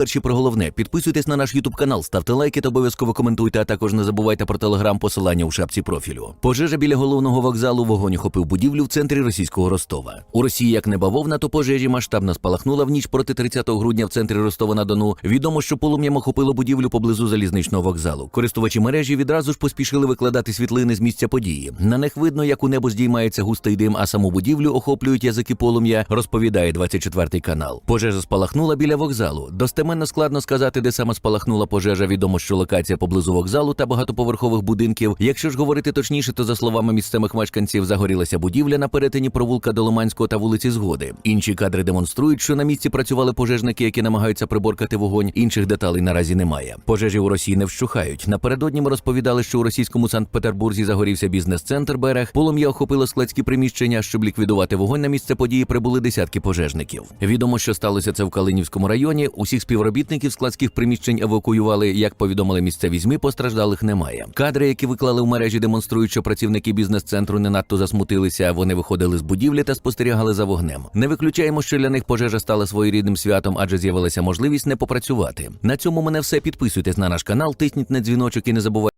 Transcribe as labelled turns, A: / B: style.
A: Перші про головне, підписуйтесь на наш Ютуб канал, ставте лайки та обов'язково коментуйте, а також не забувайте про телеграм посилання у шапці профілю. Пожежа біля головного вокзалу вогонь охопив будівлю в центрі російського Ростова. У Росії як не бавовна, то пожежі масштабно спалахнула в ніч проти 30 грудня в центрі Ростова на Дону. Відомо, що полум'ям охопило будівлю поблизу залізничного вокзалу. Користувачі мережі відразу ж поспішили викладати світлини з місця події. На них видно, як у небо здіймається густий дим, а саму будівлю охоплюють язики полум'я. Розповідає 24 канал. Пожежа спалахнула біля вокзалу. Достеменно складно сказати, де саме спалахнула пожежа. Відомо, що локація поблизу вокзалу та багатоповерхових будинків. Якщо ж говорити точніше, то за словами місцевих мешканців загорілася будівля на перетині провулка Доломанського та вулиці Згоди. Інші кадри демонструють, що на місці працювали пожежники, які намагаються приборкати вогонь. Інших деталей наразі немає. Пожежі у Росії не вщухають. Напередодні ми розповідали, що у російському Санкт-Петербурзі загорівся бізнес-центр берег. Полум'я охопило складські приміщення. Щоб ліквідувати вогонь на місце події, прибули десятки пожежників. Відомо, що сталося це в Калинівському районі. Усіх співробітників складських приміщень евакуювали. Як повідомили місцеві змі, постраждалих немає. Кадри, які виклали в мережі, демонструють, що працівники бізнес-центру не надто засмутилися. Вони виходили з будівлі та спостерігали за вогнем. Не виключаємо, що для них пожежа стала своєрідним святом, адже з'явилася можливість не попрацювати. На цьому мене все. Підписуйтесь на наш канал, тисніть на дзвіночок і не забувайте.